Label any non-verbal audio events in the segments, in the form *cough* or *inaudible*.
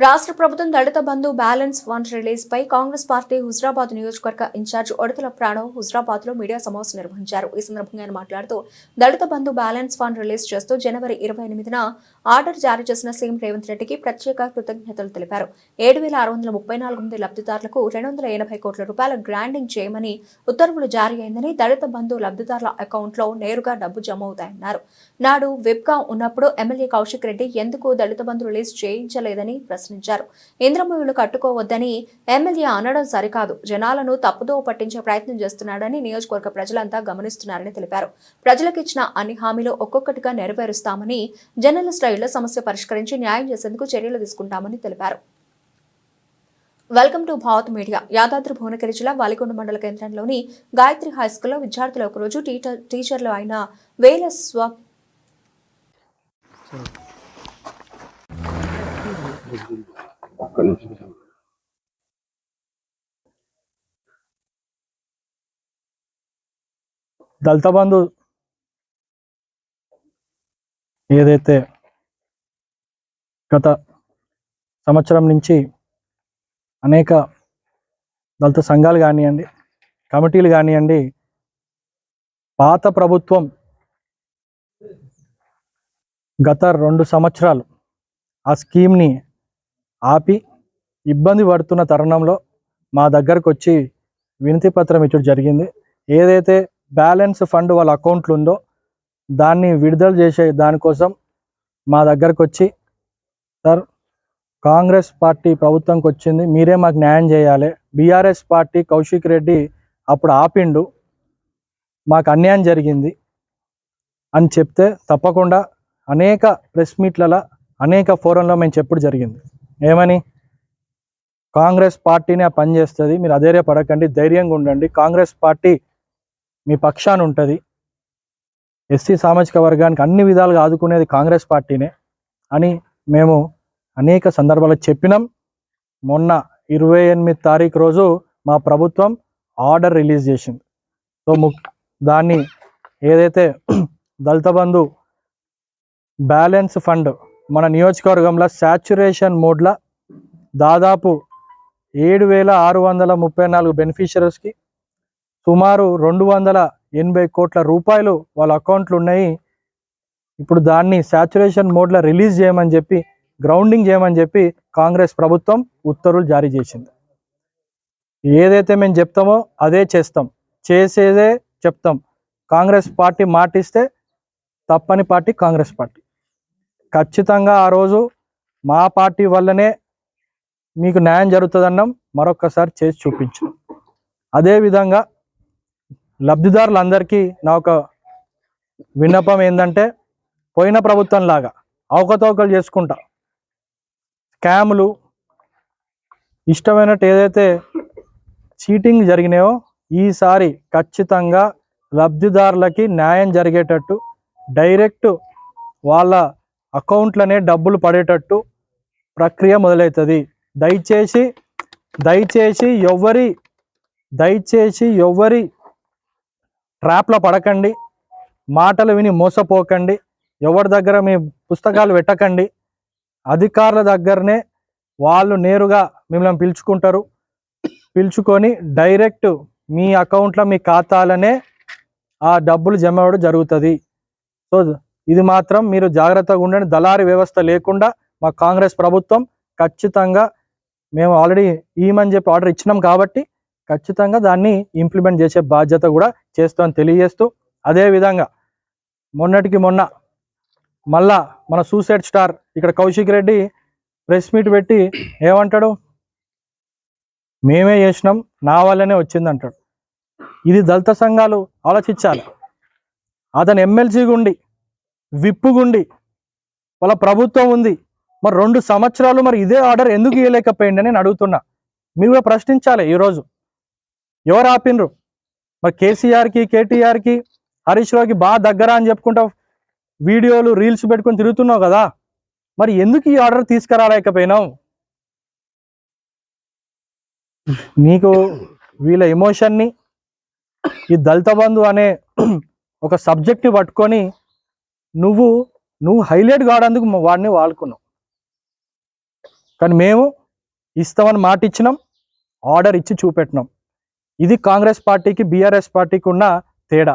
రాష్ట్ర ప్రభుత్వం Dalit Bandhu balance fund release పై Congress party Huzurabad నియోజకవర్గ ఇన్ఛార్జ్ ఒడతల ప్రాణవ్ హుజరాబాద్లో మీడియా సమావేశం నిర్వహించారు. ఈ సందర్భంగా ఆయన మాట్లాడుతూ Dalit Bandhu balance fund release చేస్తూ జనవరి ఇరవై ఎనిమిదిన ఆర్డర్ జారీ చేసిన సీఎం రేవంత్ రెడ్డికి ప్రత్యేక కృతజ్ఞతలు తెలిపారు. ఏడు వేల ఆరు వందల ముప్పై నాలుగు మంది లబ్ధిదారులకు రెండు వందల ఎనభై కోట్ల రూపాయల గ్రాండింగ్ చేయమని ఉత్తర్వులు జారీ అయిందని దళిత బంధు లబ్ధిదారుల అకౌంట్లో నేరుగా డబ్బు జమ అవుతాయన్నారు నాడు విప్గా ఉన్నప్పుడు ఎమ్మెల్యే కౌశిక్ రెడ్డి ఎందుకు దళిత బంధు రిలీజ్ చేయించలేదని ప్రశ్నించారు. ఇంద్రమూయులు కట్టుకోవద్దని ఎమ్మెల్యే అనడం సరికాదు. జనాలను తప్పుదో పట్టించే ప్రయత్నం చేస్తున్నాడని నియోజకవర్గ ప్రజలంతా గమనిస్తున్నారని తెలిపారు. ప్రజలకు ఇచ్చిన అన్ని హామీలు ఒక్కొక్కటిగా నెరవేరుస్తామని జర్నలిస్ట్ ఇళ్ళ సమస్య పరిష్కరించి న్యాయం చేసేందుకు చర్యలు తీసుకుంటామని తెలిపారు. Welcome to Bhavath media Yadadri Bhuvanagiri జిల్లా వాలికొండ మండల కేంద్రంలోని గాయత్రి హై స్కూల్లో విద్యార్థులు ఒకరోజు టీచర్ టీచర్లు అయిన వేల స్వ దళిత బంధు ఏదైతే గత సంవత్సరం నుంచి అనేక దళిత సంఘాలు కానివ్వండి కమిటీలు కానివ్వండి పాత ప్రభుత్వం గత రెండు సంవత్సరాలు ఆ స్కీమ్ని ఆపి ఇబ్బంది పడుతున్న తరుణంలో మా దగ్గరకు వచ్చి వినతి పత్రం ఇచ్చడం జరిగింది. ఏదైతే బ్యాలెన్స్ ఫండ్ వాళ్ళ అకౌంట్లు ఉందో దాన్ని విడుదల చేసే దానికోసం మా దగ్గరకు వచ్చి సార్ కాంగ్రెస్ పార్టీ ప్రభుత్వంకి వచ్చింది. మీరే మాకు న్యాయం చేయాలి. బీఆర్ఎస్ పార్టీ కౌశిక్ రెడ్డి అప్పుడు ఆపిండు. మాకు అన్యాయం జరిగింది అని చెప్తే తప్పకుండా అనేక ప్రెస్ మీట్లలో అనేక ఫోరంలో మేము చెప్పుడు జరిగింది. ఏమని? కాంగ్రెస్ పార్టీనే ఆ పని చేస్తుంది. మీరు అధైర్య పడకండి ధైర్యంగా ఉండండి. కాంగ్రెస్ పార్టీ మీ పక్షాన ఉంటుంది. ఎస్సీ సామాజిక వర్గానికి అన్ని విధాలుగా ఆదుకునేది కాంగ్రెస్ పార్టీనే అని మేము అనేక సందర్భాలు చెప్పినాం. మొన్న ఇరవై ఎనిమిది తారీఖు రోజు మా ప్రభుత్వం ఆర్డర్ రిలీజ్ చేసింది. సో ము దాన్ని ఏదైతే *clears throat* దళిత బంధు బ్యాలెన్స్ ఫండ్ మన నియోజకవర్గంలో శాచ్యురేషన్ మోడ్లో దాదాపు ఏడు వేల ఆరు వందల ముప్పై నాలుగు బెనిఫిషరీస్కి సుమారు రెండు వందల ఎనభై కోట్ల రూపాయలు వాళ్ళ అకౌంట్లు ఉన్నాయి. ఇప్పుడు దాన్ని శాచురేషన్ మోడ్లో రిలీజ్ చేయమని చెప్పి గ్రౌండింగ్ చేయమని చెప్పి కాంగ్రెస్ ప్రభుత్వం ఉత్తర్వులు జారీ చేసింది. ఏదైతే మేము చెప్తామో అదే చేస్తాం. చేసేదే చెప్తాం. కాంగ్రెస్ పార్టీ మాటిస్తే తప్పని పార్టీ కాంగ్రెస్ పార్టీ. ఖచ్చితంగా ఆ రోజు మా పార్టీ వల్లనే మీకు న్యాయం జరుగుతుందన్నాం. మరొకసారి చేసి చూపించాం. అదేవిధంగా లబ్ధిదారులందరికీ నా ఒక విన్నపం ఏంటంటే పోయిన ప్రభుత్వం లాగా అవకతవకలు చేసుకుంటా. స్కాములు ఇష్టమైనట్టు ఏదైతే చీటింగ్ జరిగినాయో ఈసారి ఖచ్చితంగా లబ్ధిదారులకి న్యాయం జరిగేటట్టు డైరెక్ట్ వాళ్ళ అకౌంట్లనే డబ్బులు పడేటట్టు ప్రక్రియ మొదలవుతుంది దయచేసి దయచేసి ఎవరి దయచేసి ఎవరి ట్రాప్లో పడకండి. మాటలు విని మోసపోకండి. ఎవరి దగ్గర మీ పుస్తకాలు పెట్టకండి. అధికారుల దగ్గరనే వాళ్ళు నేరుగా మిమ్మల్ని పిలుచుకుంటారు. పిలుచుకొని డైరెక్ట్ మీ అకౌంట్లో మీ ఖాతాలనే ఆ డబ్బులు జమ అవ్వడం జరుగుతుంది. సో ఇది మాత్రం మీరు జాగ్రత్తగా ఉండండి. దళారీ వ్యవస్థ లేకుండా మా కాంగ్రెస్ ప్రభుత్వం ఖచ్చితంగా మేము ఆల్రెడీ ఈమని చెప్పి ఆర్డర్ ఇచ్చినాం కాబట్టి ఖచ్చితంగా దాన్ని ఇంప్లిమెంట్ చేసే బాధ్యత కూడా చేస్తామని తెలియజేస్తూ అదేవిధంగా మొన్నటికి మొన్న మళ్ళా మన సూసైడ్ స్టార్ ఇక్కడ కౌశిక్ రెడ్డి ప్రెస్ మీట్ పెట్టి ఏమంటాడు? మేమే చేసినాం నా వల్లనే వచ్చింది అంటాడు ఇది దళిత సంఘాలు ఆలోచించాలి. అతను ఎమ్మెల్సీ గుండి విప్పు గుండి వాళ్ళ ప్రభుత్వం ఉంది. మరి రెండు సంవత్సరాలు మరి ఇదే ఆర్డర్ ఎందుకు ఇవ్వలేకపోయింది అని నేను అడుగుతున్నా. మీరు కూడా ప్రశ్నించాలి ఈరోజు. ఎవరు ఆపినరు మరి కేసీఆర్కి కేటీఆర్కి హరీష్ రావుకి బాగా దగ్గర అని చెప్పుకుంటా వీడియోలు రీల్స్ పెట్టుకొని తిరుగుతున్నావు కదా మరి ఎందుకు ఈ ఆర్డర్ తీసుకురాలేకపోయినావు? నీకు వీళ్ళ ఎమోషన్ని ఈ దళిత బంధు అనే ఒక సబ్జెక్ట్ని పట్టుకొని నువ్వు నువ్వు హైలైట్ కావడానికి వాడిని వాడుకున్నావు. కానీ మేము ఇస్తామని మాట ఇచ్చినాం ఆర్డర్ ఇచ్చి చూపెట్టినాం. ఇది కాంగ్రెస్ పార్టీకి బీఆర్ఎస్ పార్టీకి ఉన్న తేడా.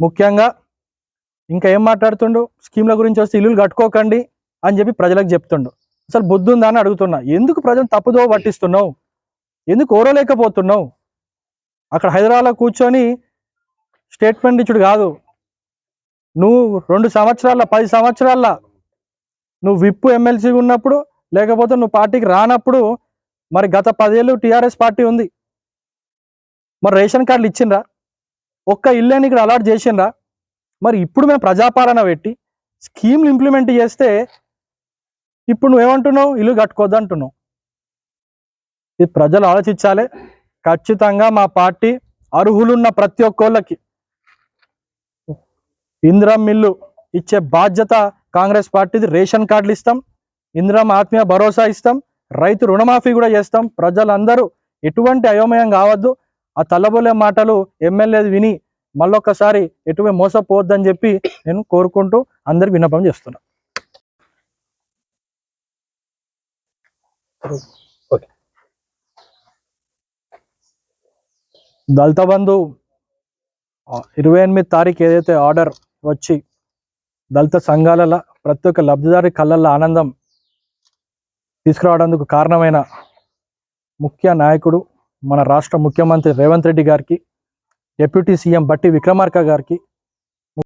ముఖ్యంగా ఇంకా ఏం మాట్లాడుతుండు? స్కీమ్ల గురించి వస్తే ఇల్లులు కట్టుకోకండి అని చెప్పి ప్రజలకు చెప్తుండు. అసలు బుద్ధి ఉందా అని అడుగుతున్నా. ఎందుకు ప్రజలు తప్పుదో పట్టిస్తున్నావు? ఎందుకు ఓరలేకపోతున్నావు? అక్కడ హైదరాబాద్లో కూర్చొని స్టేట్మెంట్ ఇచ్చుడు కాదు. నువ్వు రెండు సంవత్సరాల పది సంవత్సరాల నువ్వు విప్పు ఎమ్మెల్సీగా ఉన్నప్పుడు లేకపోతే నువ్వు పార్టీకి రానప్పుడు మరి గత పదేళ్ళు టీఆర్ఎస్ పార్టీ ఉంది. మరి రేషన్ కార్డులు ఇచ్చిండ్రా? ఒక్క ఇల్లేని ఇక్కడ అలాట్ చేసిండ్రా? మరి ఇప్పుడు మేము ప్రజాపాలన పెట్టి స్కీమ్లు ఇంప్లిమెంట్ చేస్తే ఇప్పుడు నువ్వేమంటున్నావు? ఇల్లు కట్టుకోవద్దు అంటున్నావు. ఇది ప్రజలు ఆలోచించాలి. ఖచ్చితంగా మా పార్టీ అర్హులున్న ప్రతి ఒక్కళ్ళకి ఇంద్రం మిల్లు ఇచ్చే బాధ్యత కాంగ్రెస్ పార్టీది. రేషన్ కార్డులు ఇస్తాం. ఇందిరం ఆత్మీయ భరోసా ఇస్తాం. రైతు రుణమాఫీ కూడా చేస్తాం. ప్రజలందరూ ఎటువంటి అయోమయం కావద్దు. ఆ తల్లబోలే మాటలు ఎమ్మెల్యేది విని మళ్ళొక్కసారి ఎటువే మోసపోవద్దని చెప్పి నేను కోరుకుంటూ అందరికి విన్నపం చేస్తున్నా. దళిత బంధు ఇరవై ఎనిమిది తారీఖు ఏదైతే ఆర్డర్ వచ్చి దళిత సంఘాలలో ప్రతి ఒక్క లబ్ధిదారి కళ్ళల్లో ఆనందం తీసుకురావడానికి కారణమైన ముఖ్య నాయకుడు మన రాష్ట్ర ముఖ్యమంత్రి రేవంత్ రెడ్డి గారికి డిప్యూటీ సీఎం బట్టి విక్రమార్క గారికి